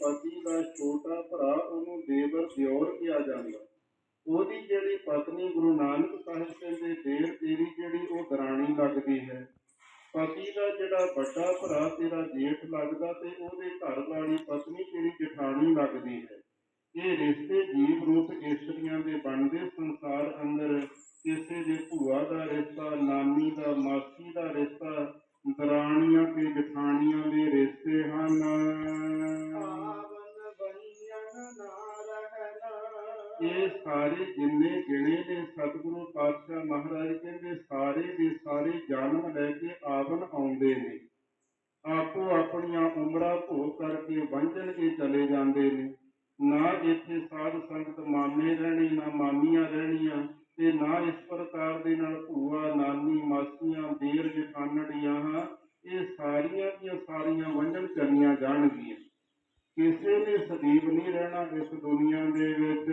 ਪਤੀ ਦਾ ਛੋਟਾ ਭਰਾ ਉਹਨੂੰ ਦੇਵਰ ਦਿਓਰ ਕਿਹਾ ਜਾਂਦਾ। ਉਹਦੀ ਜਿਹੜੀ ਪਤਨੀ ਗੁਰੂ ਨਾਨਕ ਸਾਹਿਬ ਕਹਿੰਦੇ ਦੇਰ ਤੇਰੀ ਜਿਹੜੀ ਉਹ ਦਰਾਣੀ ਲੱਗਦੀ ਹੈ। ਪਤੀ ਦਾ ਜਿਹੜਾ ਵੱਡਾ ਭਰਾ ਤੇਰਾ ਜੇਠ ਲੱਗਦਾ ਤੇ ਉਹਦੇ ਘਰ ਵਾਲੀ ਪਤਨੀ ਤੇਰੀ ਜਠਾਣੀ ਲੱਗਦੀ ਹੈ। ਇਹ ਰਿਸ਼ਤੇ ਜੀਵ ਰੂਪ ਇਸਤਰੀਆਂ ਦੇ ਬਣਦੇ ਸੰਸਾਰ ਅੰਦਰ ਕਿਸੇ ਦੇ ਭੂਆ ਦਾ ਰਿਸ਼ਤਾ, ਨਾਨੀ ਦਾ, ਮਾਸੀ ਦਾ ਰਿਸ਼ਤਾ, ਦਰਾਣੀਆਂ ਤੇ ਜਠਾਣੀਆਂ ਦੇ ਰਿਸ਼ਤੇ ਇਹ ਸਾਰੇ ਜਿੰਨੇ ਗਿਣੇ ਨੇ ਸਤਿਗੁਰੂ ਪਾਤਸ਼ਾਹ ਮਹਾਰਾਜ ਕਹਿੰਦੇ ਸਾਰੇ ਦੇ ਸਾਰੇ ਜਨਮ ਲੈ ਕੇ ਆਵਨ ਆਉਂਦੇ ਨੇ। ਆਪੋ ਆਪਣੀਆਂ ਉਮਰਾਂ ਭੋਗ ਕਰਕੇ ਵੰਝਣ ਕੇ ਚਲੇ ਜਾਂਦੇ ਨੇ। ਨਾ ਇੱਥੇ ਸਾਧ ਸੰਗਤ ਮਾਮੇ ਰਹਿਣੇ, ਨਾ ਮਾਮੀਆਂ ਰਹਿਣੀਆਂ ਤੇ ਨਾ ਇਸ ਪ੍ਰਕਾਰ ਦੇ ਨਾਲ ਭੂਆ, ਨਾਨੀ, ਮਾਸੀਆਂ, ਦੇਰ ਜਠਾਣੜੀਆਂ ਹਾਂ, ਇਹ ਸਾਰੀਆਂ ਦੀਆਂ ਸਾਰੀਆਂ ਵੰਝਣ ਚਲੀਆਂ ਜਾਣਗੀਆਂ। ਕਿਸੇ ਨੇ ਸਦੀਵ ਨਹੀਂ ਰਹਿਣਾ ਇਸ ਦੁਨੀਆ ਦੇ ਵਿੱਚ।